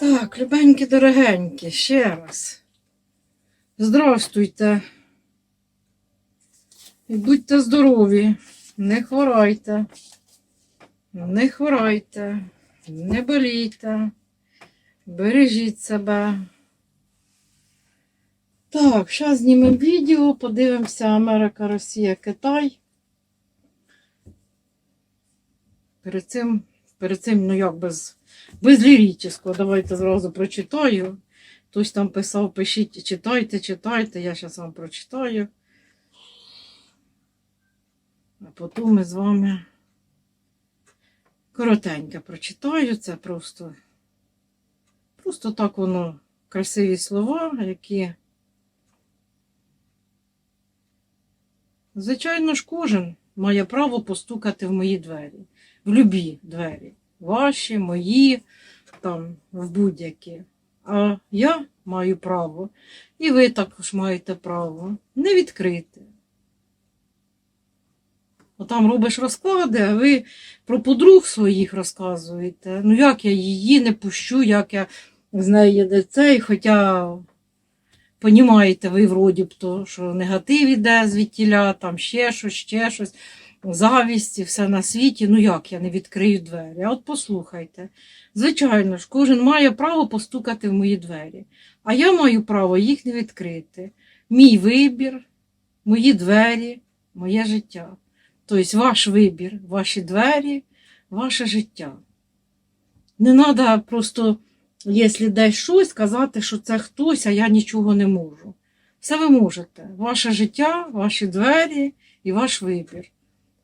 Так, любенькі, дорогенькі, ще раз. Здравствуйте. І будьте здорові, не хворайте, не хворайте, не болійте, бережіть себе. Так, зараз знімемо відео, подивимося Америка, Росія, Китай. Перед цим, перед цим, ну як без, без лірічного, давайте зразу прочитаю. Хтось там писав, пишіть, читайте, читайте, я зараз вам прочитаю. А потім ми з вами коротенько прочитаю. Це просто, просто так воно красиві слова, які. Звичайно ж, кожен має право постукати в мої двері, в любі двері. Ваші, мої, там, в будь-які. А я маю право, і ви також маєте право не відкрити. Отам робиш розклади, а ви про подруг своїх розказуєте. Ну як я її не пущу, як я з нею є цей, хоча понімаєте ви вроді б то, що негатив іде звідтіля, там ще щось, ще щось, завість і все на світі. Ну як я не відкрию двері? А от послухайте. Звичайно ж, кожен має право постукати в мої двері, а я маю право їх не відкрити. Мій вибір, мої двері, моє життя. Тобто ваш вибір, ваші двері, ваше життя. Не треба просто, якщо десь щось, казати, що це хтось, а я нічого не можу. Все ви можете. Ваше життя, ваші двері і ваш вибір.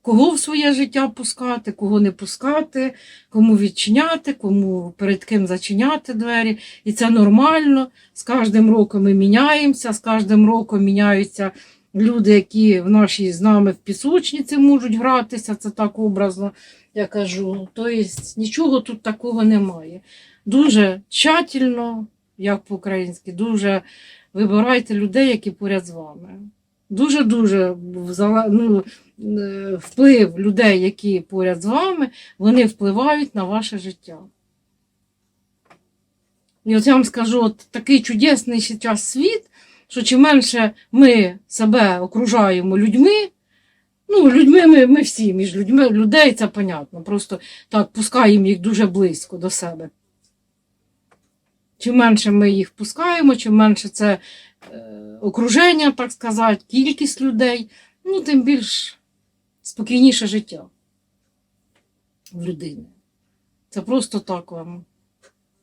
Кого в своє життя пускати, кого не пускати, кому відчиняти, кому перед ким зачиняти двері. І це нормально. З кожним роком ми міняємося, з кожним роком міняються люди, які в нашій з нами в пісочниці можуть гратися, це так образно я кажу. Тобто нічого тут такого немає. Дуже тщательно, як по-українськи, дуже вибирайте людей, які поряд з вами. Дуже-дуже ну, е, вплив людей, які поряд з вами, вони впливають на ваше життя. І от я вам скажу, от такий чудесний зараз світ, що чим менше ми себе окружаємо людьми, ну, людьми ми, ми всі між людьми, людей це понятно, просто так пускаємо їх дуже близько до себе. Чим менше ми їх пускаємо, чим менше це окруження, так сказати, кількість людей, ну, тим більш спокійніше життя в людини. Це просто так вам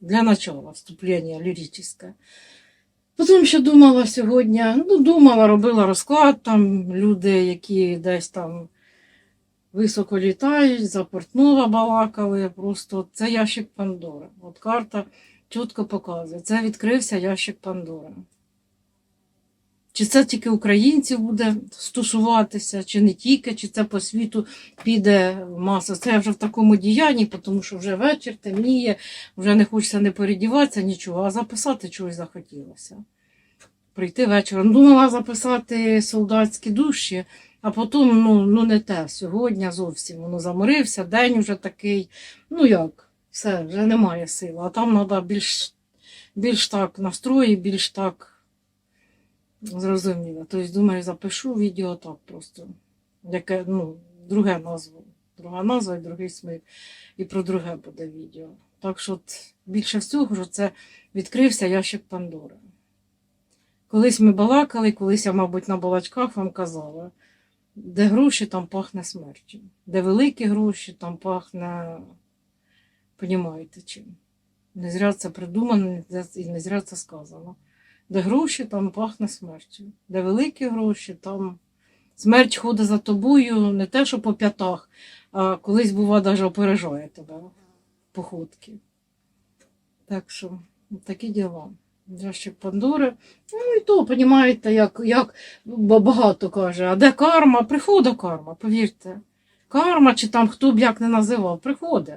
для начала вступлення ліричне. Потім ще думала сьогодні, ну, думала, робила розклад, там люди, які десь там високо літають, за Портнова балакали, просто це ящик Пандори. От карта чітко показує, це відкрився ящик Пандори. Чи це тільки українців буде стосуватися, чи не тільки, чи це по світу піде маса. Це я вже в такому діянні, тому що вже вечір темніє, вже не хочеться не передіватися, нічого, а записати чогось захотілося. Прийти вечором. Думала записати солдатські душі, а потім ну, ну не те. Сьогодні зовсім воно заморився, день вже такий. Ну як, все, вже немає сили. А там треба більш, більш так настрої, більш так. Зрозуміло. Тобто, думаю, запишу відео так просто. Яке, ну, друге назву. Друга назва і другий смик. І про друге буде відео. Так що от, більше всього, що це відкрився ящик Пандори. Колись ми балакали, колись я, мабуть, на балачках вам казала, де гроші, там пахне смертю. Де великі гроші, там пахне, понімаєте чим. Не зря це придумано і не зря це сказано. Де гроші, там пахне смертю. Де великі гроші, там смерть ходить за тобою не те, що по п'ятах, а колись, бува, навіть опережає тебе походки. Так що, такі діла. Ящик Пандори. Ну і то, понімаєте, як, як багато каже, а де карма? Приходить карма, повірте. Карма, чи там хто б як не називав, приходить.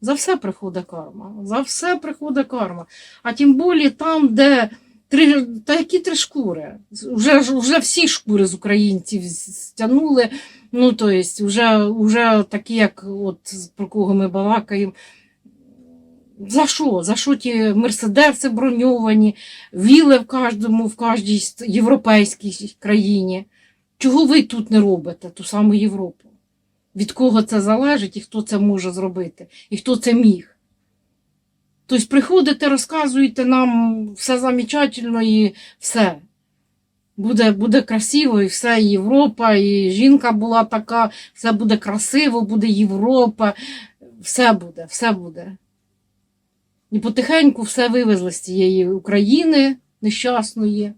За все приходить карма. За все приходить карма. А тим більше там, де Три, та які три шкури? Вже, вже всі шкури з українців стягнули. Ну, то есть, вже, вже такі, як от про кого ми балакаємо, За що? За що ті мерседеси броньовані, віли в кожному, в кожній європейській країні? Чого ви тут не робите ту саму Європу? Від кого це залежить і хто це може зробити, і хто це міг? Тобто приходите, розказуєте нам все замечательно і все. Буде, буде красиво, і все, Європа, і жінка була така, все буде красиво, буде Європа, все буде, все буде. І потихеньку все вивезли з цієї України нещасної,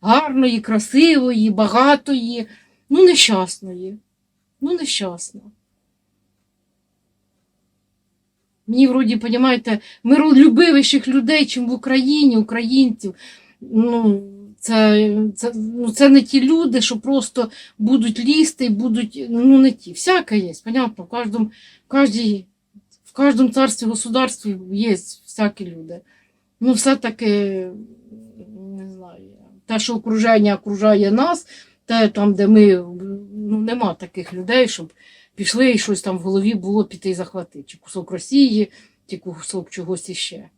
гарної, красивої, багатої, ну нещасної. Ну, нещасна. Мені, вроді, понімаєте, миролюбивіших людей, чим в Україні, українців. Ну, це, це, ну, це не ті люди, що просто будуть лізти будуть, ну не ті. Всяке є, понятно, в кожному, в в кожному царстві, государстві є всякі люди. Ну, все-таки, не знаю, те, що окруження окружає нас, те там, де ми, ну, нема таких людей, щоб пішли і щось там в голові було піти і захватити. Чи кусок Росії, чи кусок чогось іще.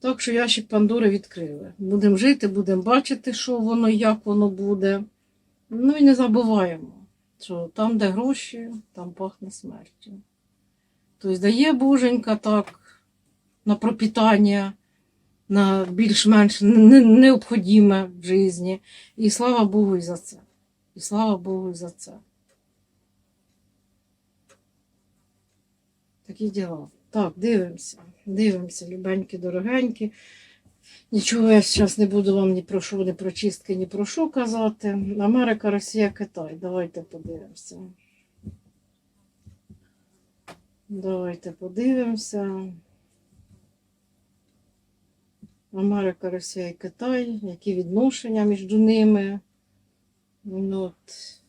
Так що ящик Пандори відкрили. Будемо жити, будемо бачити, що воно, як воно буде. Ну і не забуваємо, що там, де гроші, там пахне смертю. Тобто дає боженька так на пропитання, на більш-менш не- необхідне в житті. І слава Богу і за це. І слава Богу і за це. Такі діла. Так, дивимося. Дивимося, любенькі, дорогенькі. Нічого я зараз не буду вам ні про що, ні про чистки, ні про що казати. Америка, Росія, Китай. Давайте подивимося. Давайте подивимося. Америка, Росія і Китай. Які відношення між ними? Ну, от.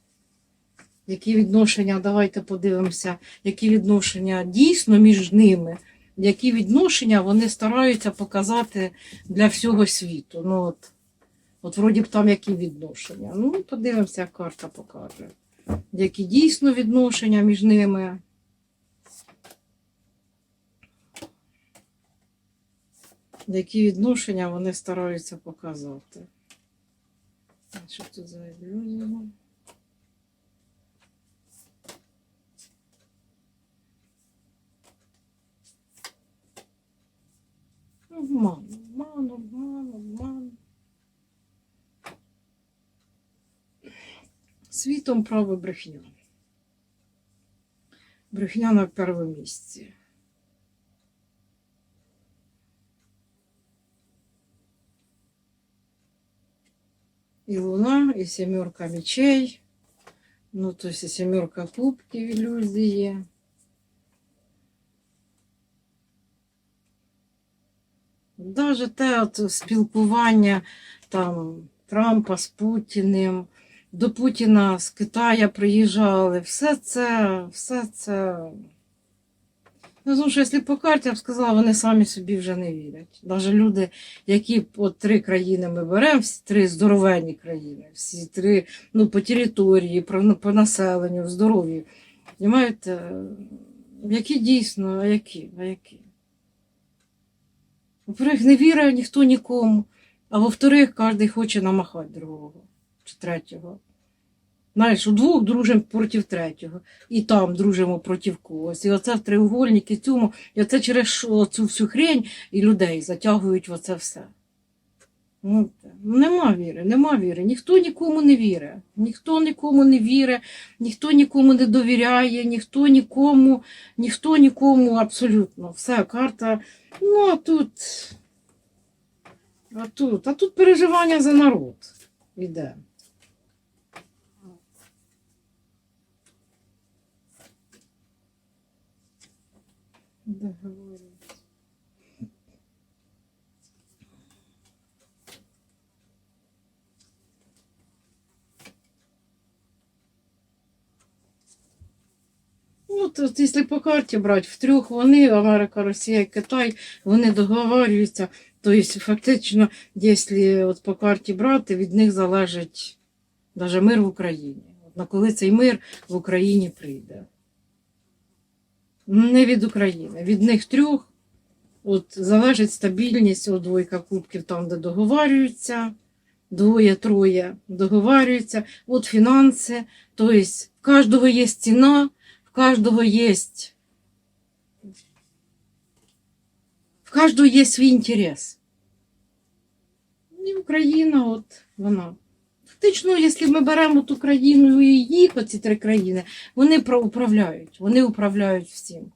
Які відношення, давайте подивимося, які відношення дійсно між ними, які відношення вони стараються показати для всього світу. Ну, от, от вроді б там які відношення. Ну, подивимося, як карта покаже. Які дійсно відношення між ними. Які відношення вони стараються показати. Що тут за ілюзія? Світом право брехня. Брехня на першому місці. І луна, і сімерка мечей. Ну, то есть і сімерка кубків ілюзії. Даже те от спілкування там Трампа з Путіним, До Путіна з Китая приїжджали, все це, все це. Ну, тому що якщо по карті, я б сказала, вони самі собі вже не вірять. Навіть люди, які от три країни ми беремо, всі три здоровенні країни, всі три ну, по території, по населенню, здоров'ю. Понимаєте, які дійсно, а які, а які? Во-первых, не вірить ніхто нікому, а во-вторых, кожен хоче намахати другого третього. Знаєш, удвох дружимо проти третього, і там дружимо проти когось. І оце в треугольники цьому, і оце через цю всю хрень і людей затягують в оце все. Ну. Ну, нема віри, нема віри. Ніхто нікому не вірить. Ніхто нікому не вірить, ніхто нікому не довіряє, ніхто нікому, ніхто нікому абсолютно. Все, карта. Ну, а тут. А тут, а тут переживання за народ іде. Ну, то, от, якщо по карті брати, в трьох вони, Америка, Росія Китай, вони договорюються. Тобто, фактично, якщо от по карті брати, від них залежить навіть мир в Україні. На коли цей мир в Україні прийде. Не від України. Від них трьох от, залежить стабільність, от двойка кубків там, де договарюються, двоє-троє договарюються, от фінанси. Тобто в кожного є ціна, в кожного є. В кожного є свій інтерес. І Україна, от вона. Фактично, якщо ми беремо ту країну і їх, оці три країни, вони управляють, вони управляють всім.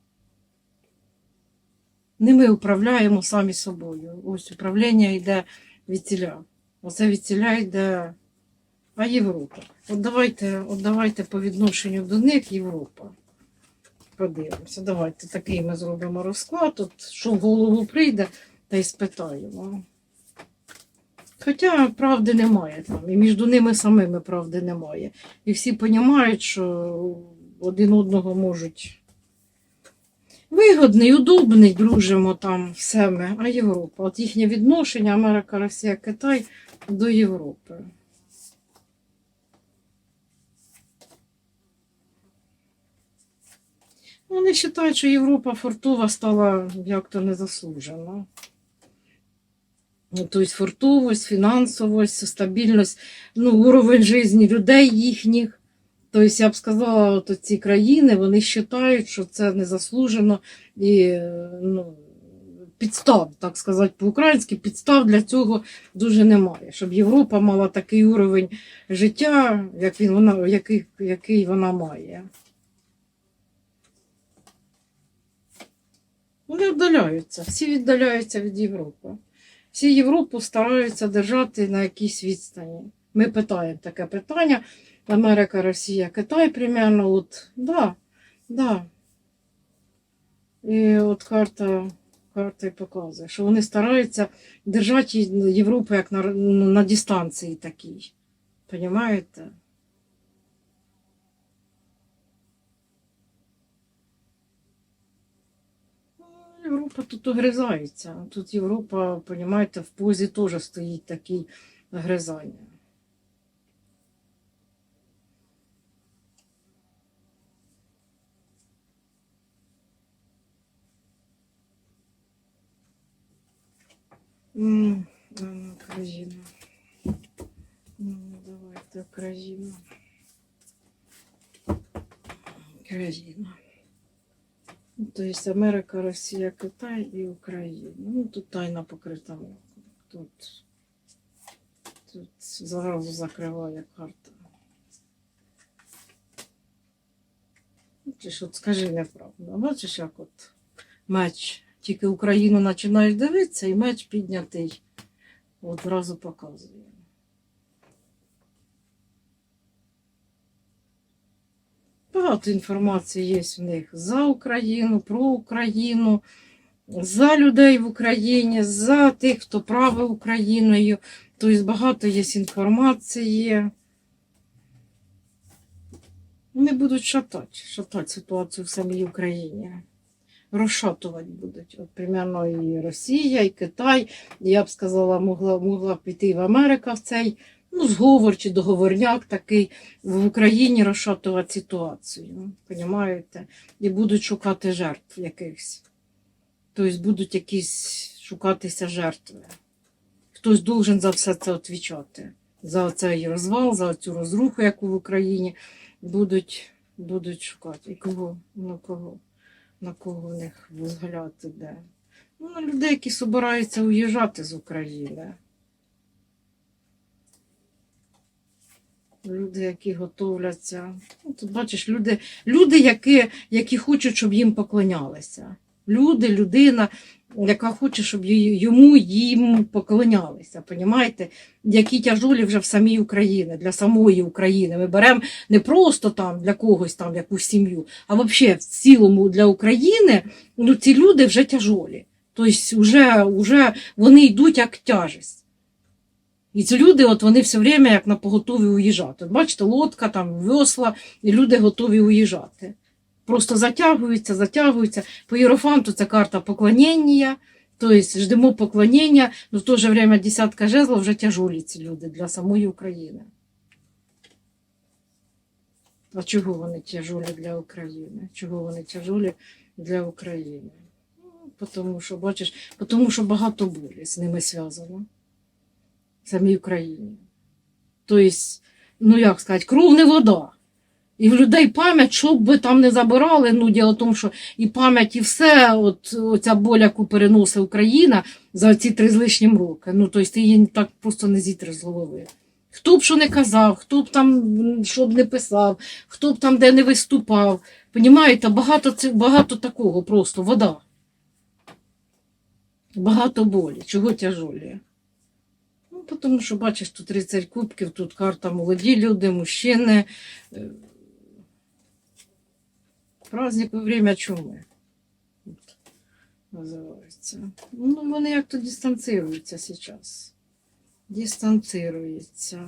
Не ми управляємо самі собою. Ось управління йде від ціля. Оце від ціля йде. А Європа. От давайте, от давайте по відношенню до них Європа. Подивимося. Давайте такий ми зробимо розклад. От що в голову прийде, та й спитаємо. Хоча правди немає там, і між ними самими правди немає. І всі розуміють, що один одного можуть вигодний, удобний, дружимо там все ми. А Європа. От їхнє відношення Америка, Росія, Китай до Європи. Вони вважають, що Європа фортова стала як-то незаслужена. Ну, Тобто фортовость, фінансовость, стабільність, ну, уровень життя людей їхніх. Тобто, я б сказала, от ці країни вони вважають, що це незаслужено і ну, підстав, так сказати, по-українськи, підстав для цього дуже немає. Щоб Європа мала такий уровень життя, як він, вона, який, який вона має. Вони віддаляються, всі віддаляються від Європи. Всі Європу стараються держати на якійсь відстані. Ми питаємо таке питання. Америка, Росія, Китай примерно. От, да, да. І от карта, карта і показує, що вони стараються держати Європу як на, на дистанції такій. Понімаєте? Ну, Європа тут огризається. Тут Європа, розумієте, в позі теж стоїть такий огризання. Ну, Україна. Ну, давайте Україна. Україна. То есть Америка, Росія, Китай і Україна. Ну, тут тайна покрита. Тут, тут зразу закриває карта. Бачиш, от скажи неправду. Бачиш, як от меч. Тільки Україну починаєш дивитися, і меч піднятий. От зразу Багато інформації є в них за Україну, про Україну, за людей в Україні, за тих, хто правив Україною. Тобто багато є інформації. Вони будуть шатати, шатати ситуацію в самій Україні. Розшатувати будуть. От примерно і Росія, і Китай. Я б сказала, могла, могла піти в Америка в цей ну, зговор чи договорняк такий в Україні розшатувати ситуацію. Понімаєте? І будуть шукати жертв якихось. Тобто будуть якісь шукатися жертви. Хтось должен за все це відповідати. За цей розвал, за цю розруху, яку в Україні будуть, будуть шукати. І кого? На кого? На кого них взгляд іде? Ну, на людей, які збираються уїжджати з України. Люди, які готовляться. Ну, тут бачиш, люди, люди які, які хочуть, щоб їм поклонялися. Люди, людина, яка хоче, щоб йому їм поклонялися. Понімаєте? Які тяжолі вже в самій Україні, для самої України. Ми беремо не просто там для когось там якусь сім'ю, а взагалі в цілому для України ну, ці люди вже тяжолі. Тобто вже, вже вони йдуть як тяжесть. І ці люди, от вони все время як на поготові уїжджати. Бачите, лодка, там, весла, і люди готові уїжджати. Просто затягуються, затягуються. По Єрофанту це карта поклонення, тобто ждемо поклонення, але в то же время десятка жезлов вже тяжолі ці люди для самої України. А чого вони тяжолі для України? Чого вони тяжолі для України. Ну, Тому що, бачиш, тому що багато болі з ними зв'язано. Самій Україні. Тобто, ну як сказати, кров не вода. І в людей пам'ять, що б ви там не забирали, ну діло в тому, що і пам'ять, і все, от оця боль, яку переносить Україна за ці три з лишнім роки. Ну, тобто ти її так просто не зітриш з голови. Хто б що не казав, хто б там що б не писав, хто б там де не виступав. Понімаєте, багато, багато такого просто, вода. Багато болі. Чого тяжолі? Тому що, бачиш, тут рицарь кубків, тут карта молоді люди, мужчини. Е, Праздник во время чуми. Називається. Ну, вони як-то дистанціруються зараз. Дистанціруються.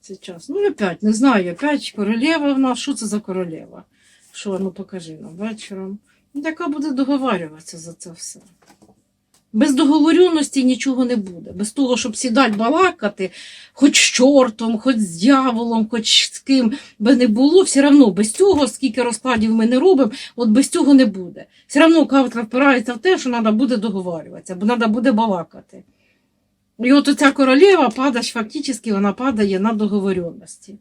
Сейчас. Ну, опять, не знаю, опять королева в нас. Що це за королева? Що, ну покажи нам вечором. Ну, Яка буде договарюватися за це все. Без договорюваності нічого не буде. Без того, щоб сідати балакати, хоч з чортом, хоч з дьяволом, хоч з ким би не було, все одно без цього, скільки розкладів ми не робимо, от без цього не буде. Все одно карта впирається в те, що треба буде договорюватися, бо треба буде балакати. І от оця королева падає, фактично вона падає на договоренності.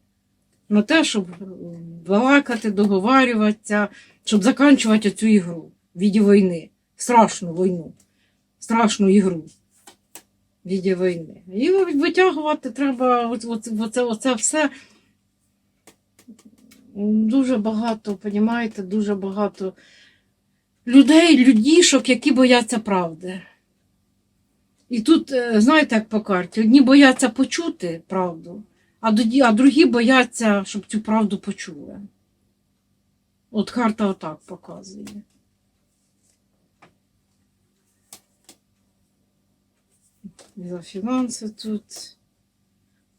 На те, щоб балакати, договарюватися, щоб закінчувати цю ігру в віді війни. Страшну війну, страшну ігру в віді війни. І витягувати треба оце, оце, все. Дуже багато, понімаєте, дуже багато людей, людішок, які бояться правди. І тут, е, знаєте, як по карті, одні бояться почути правду, а другі бояться, щоб цю правду почули. От карта отак показує. За фінанси тут.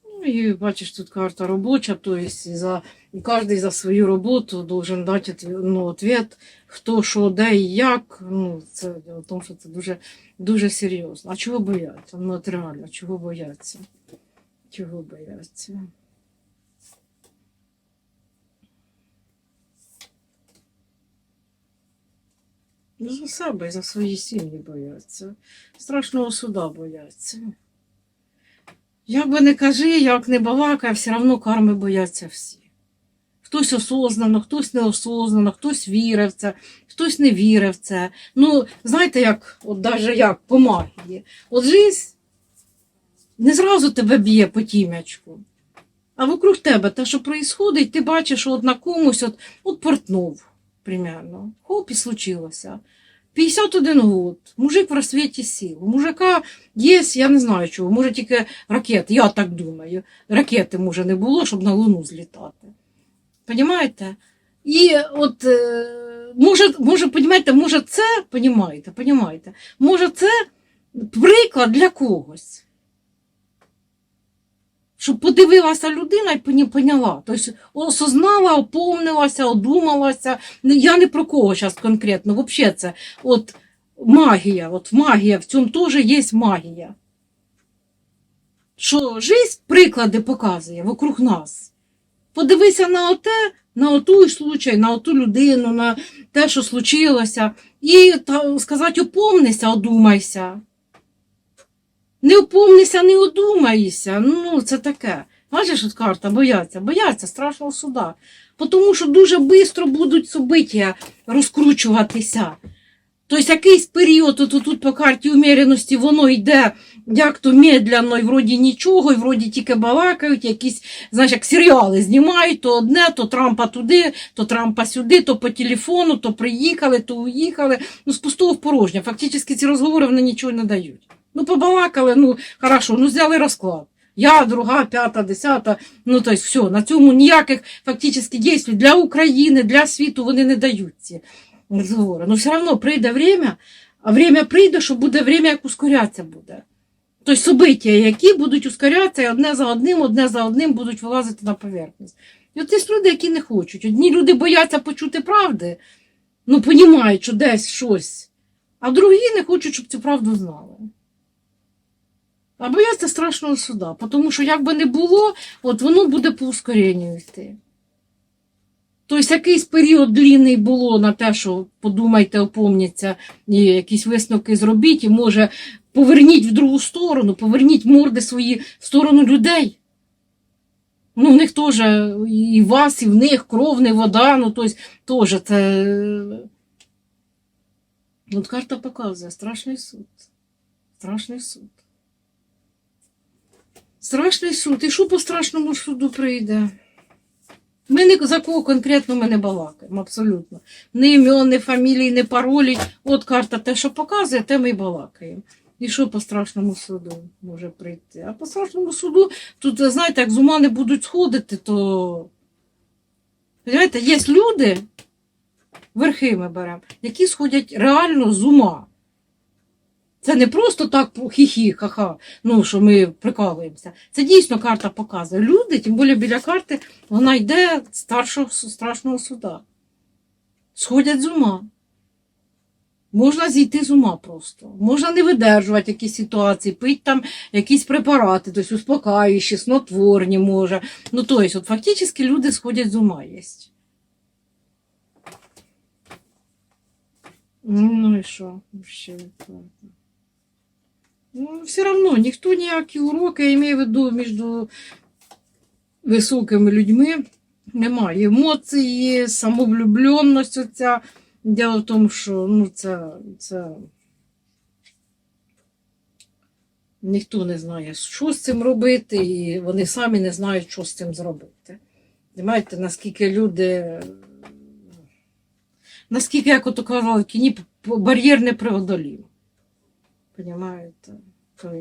Ну і бачиш, тут карта робоча, тобто за, кожен за свою роботу должен дати ну, хто що, де і як. Ну, це в тому, що це дуже, дуже серйозно. А чого бояться? Ну, от реально, чого бояться? Чого бояться? Ну, за себе і за свої сім'ї бояться. Страшного суда бояться. Як би не кажи, як не балакай, все одно карми бояться всі. Хтось осознано, хтось неосознано, хтось вірив в це, хтось не вірив в це. Ну, знаєте, як, от даже як по магії. От жизнь не зразу тебе б'є по тім'ячку. А вокруг тебе те, що происходить, ти бачиш от на комусь, от, от портнув, примерно. Хоп, і случилося. 51 год, мужик в розсвіті сил. У мужика є, я не знаю чого, може тільки ракети, я так думаю. Ракети, може, не було, щоб на Луну злітати. Понімаєте? І от, е, може, може, понімаєте, може, це, понімаєте, понімаєте, може, це приклад для когось. Щоб подивилася людина і поняла. Тобто осознала, оповнилася, одумалася. Ну, Я не про кого зараз конкретно, взагалі це от магія, от магія, в цьому теж є магія. Що жизнь приклади показує вокруг нас. Подивися на оте, на оту случай, на оту людину, на те, що случилося, і та, сказати, опомнися, одумайся. Не опомнися, не одумайся. Ну, це таке. Бачиш, от карта бояться, бояться страшного суда. Тому що дуже швидко будуть собиття розкручуватися. Тобто якийсь період, от тут по карті уміреності, воно йде як-то медляно, і вроді нічого, і вроді тільки балакають, якісь, знаєш, як серіали знімають, то одне, то Трампа туди, то Трампа сюди, то по телефону, то приїхали, то уїхали. Ну, з пустого в порожнє. Фактично ці розговори вони нічого не дають. Ну, побалакали, ну, хорошо, ну взяли розклад. Я, друга, п'ята, десята. Ну, тобто, все, на цьому ніяких фактично дій для України, для світу вони не дають ці розговори. Ну, все одно прийде время, а время прийде, що буде время, як ускорятися буде. Тобто собиття, які будуть ускорятися, і одне за одним, одне за одним будуть вилазити на поверхність. І от є люди, які не хочуть. Одні люди бояться почути правди, ну, понімають, що десь щось, а другі не хочуть, щоб цю правду знали. А бояться страшного суда, тому що як би не було, от воно буде по ускоренню йти. Тобто якийсь період длінний було на те, що подумайте, опомніться, і якісь висновки зробіть, і може поверніть в другу сторону, поверніть морди свої в сторону людей. Ну, в них теж і вас, і в них кров, не вода, ну тобто теж це. От карта показує страшний суд. Страшний суд. Страшний суд. І що по страшному суду прийде? Ми не за кого конкретно ми не балакаємо, абсолютно. Ні імен, ні фамілії, ні паролі. От карта те, що показує, те ми й балакаємо. І що по страшному суду може прийти? А по страшному суду, тут, знаєте, як з ума не будуть сходити, то. Знаєте, є люди, верхи ми беремо, які сходять реально з ума. Це не просто так хі-хі, ха-ха, ну, що ми прикалуємося. Це дійсно карта показує. Люди, тим більше біля карти, вона йде старшого страшного суда. Сходять з ума. Можна зійти з ума просто. Можна не видержувати якісь ситуації, пити там якісь препарати, тобто успокаюючі, снотворні може. Ну, тобто, от фактично люди сходять з ума є. Ну і що? Ще так. Ну, все равно ніхто ніякі уроки, я маю в виду між високими людьми немає. Емоції, самовлюбленість оця. Діло в тому, що ну, це, це ніхто не знає, що з цим робити, і вони самі не знають, що з цим зробити. Знаєте, наскільки люди, наскільки, як ото казали бар'єр не преодолів. Понімаєте? Тобто,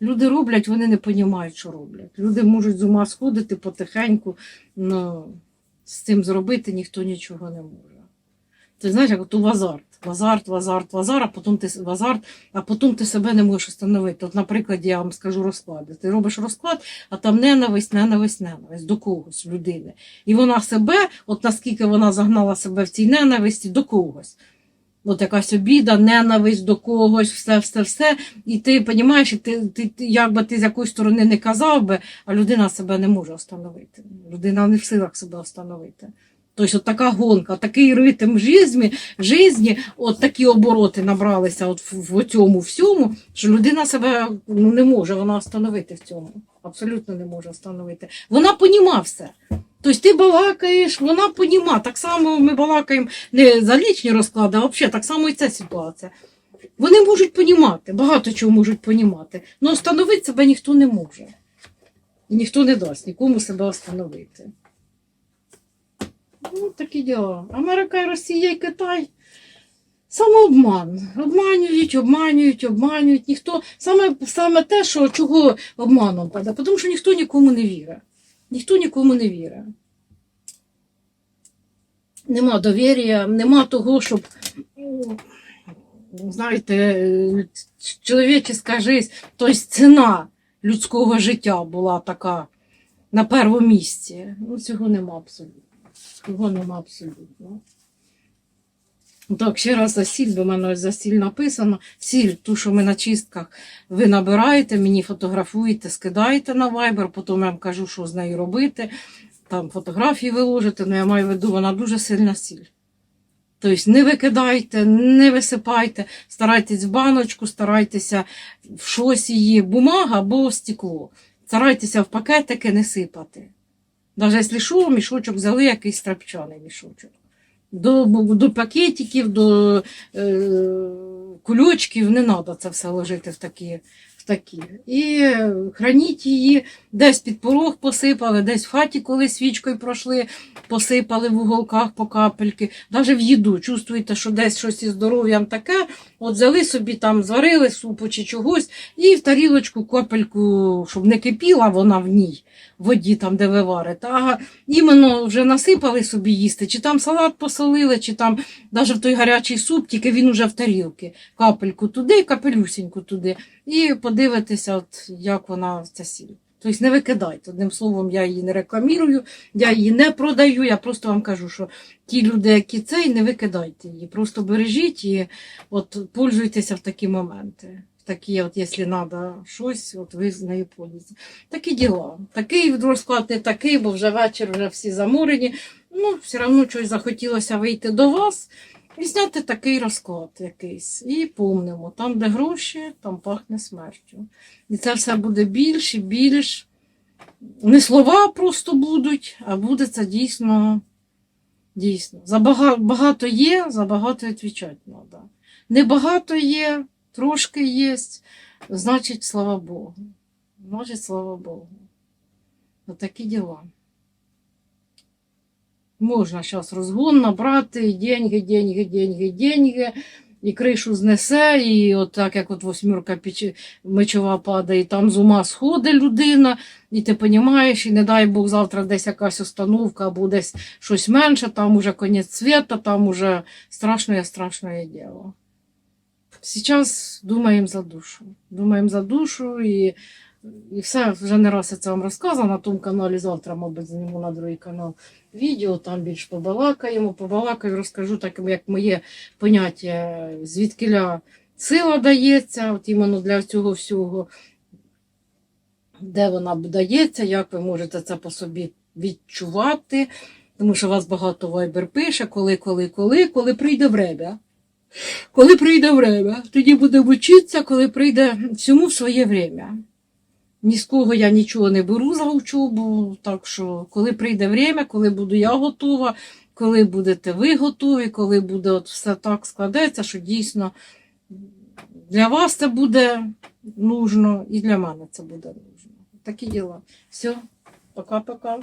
люди роблять, вони не розуміють, що роблять. Люди можуть з ума сходити потихеньку, але з цим зробити ніхто нічого не може. Ти знаєш, як от у азарт. Азарт, азарт, азарт, а потім ти азарт, а потім ти себе не можеш встановити. От, наприклад, я вам скажу розклади. Ти робиш розклад, а там ненависть, ненависть, ненависть до когось, людини. І вона себе, от наскільки вона загнала себе в цій ненависті до когось. От якась обіда, ненависть до когось, все, все, все. І ти розумієш, ти, ти, як би ти з якоїсь сторони не казав би, а людина себе не може встановити. Людина не в силах себе встановити. Тобто от така гонка, такий ритм житті, житті, от такі обороти набралися от в, цьому всьому, що людина себе ну, не може вона встановити в цьому. Абсолютно не може встановити. Вона поніма все. Тобто ти балакаєш, вона поніма. Так само ми балакаємо не за лічні розклади, а взагалі так само і ця ситуація. Вони можуть понімати, багато чого можуть понімати, але встановити себе ніхто не може. І ніхто не дасть нікому себе встановити. Ну, такі діла. Америка, Росія і Китай. Самообман. Обманюють, обманюють, обманюють. Ніхто саме, саме те, що чого обманом паде, тому що ніхто нікому не вірить. Ніхто нікому не вірить. Нема довір'я, нема того, щоб, ну, знаєте, чоловіческа жизнь, тобто ціна людського життя була така на першому місці. Ну, цього нема абсолютно. Цього нема абсолютно. Так, ще раз за сіль, бо в мене за сіль написано. Сіль, ту, що ми на чистках, ви набираєте, мені фотографуєте, скидаєте на Viber, потім я вам кажу, що з нею робити. Там фотографії виложите, ну я маю в виду, вона дуже сильна сіль. Тобто не викидайте, не висипайте, старайтесь в баночку, старайтеся в щось її, бумага або стекло. Старайтеся в пакетики не сипати. Навіть якщо що, мішочок взяли якийсь трапчаний мішочок. До, до пакетиків, до е, кульочків не треба це все ложити в такі, такі. І храніть її, десь під порог посипали, десь в хаті, коли свічкою пройшли, посипали в уголках по капельки, навіть в їду. Чувствуєте, що десь щось із здоров'ям таке, от взяли собі там, зварили супу чи чогось, і в тарілочку капельку, щоб не кипіла вона в ній, в воді, там, де ви варите, а іменно вже насипали собі їсти, чи там салат посолили, чи там навіть в той гарячий суп, тільки він уже в тарілки. Капельку туди, капелюсіньку туди. І подивитися, от, як вона ця сіль. Тобто не викидайте. Одним словом, я її не рекламірую, я її не продаю. Я просто вам кажу, що ті люди, які цей, не викидайте її. Просто бережіть і от пользуйтеся в такі моменти. такі, от, якщо треба щось, от ви з нею пользуєтесь. Такі діла. Такий розклад не такий, бо вже вечір, вже всі замурені. Ну, все одно щось захотілося вийти до вас і зняти такий розклад якийсь. І помнимо, там, де гроші, там пахне смертю. І це все буде більш і більш. Не слова просто будуть, а буде це дійсно. Дійсно. Забага- багато є, забагато відповідати треба. Небагато є, трошки є, значить, слава Богу. Значить, слава Богу. Отакі діла. Можна зараз розгон набрати, деньги, деньги, деньги, деньги, і кришу знесе, і от так як от восьмірка мечова падає, і там з ума сходить людина, і ти розумієш, і не дай Бог завтра десь якась установка або десь щось менше, там уже конець світа, там уже страшне, страшне діло. Сейчас думаємо за душу. Думаємо за душу і, і все, вже не раз я це вам розказувала на тому каналі. Завтра, мабуть, зніму на другий канал відео, там більш побалакаємо, побалакаю, розкажу так, як моє поняття, звідкиля сила дається, от іменно для цього всього, де вона дається, як ви можете це по собі відчувати. Тому що вас багато вайбер пише, коли, коли, коли, коли прийде время. Коли прийде время, тоді будемо вчитися, коли прийде всьому в своє время. Ні з кого я нічого не беру за учобу, так що коли прийде время, коли буду я готова, коли будете ви готові, коли буде от все так складеться, що дійсно для вас це буде нужно і для мене це буде нужно. Такі діла. Все, пока-пока.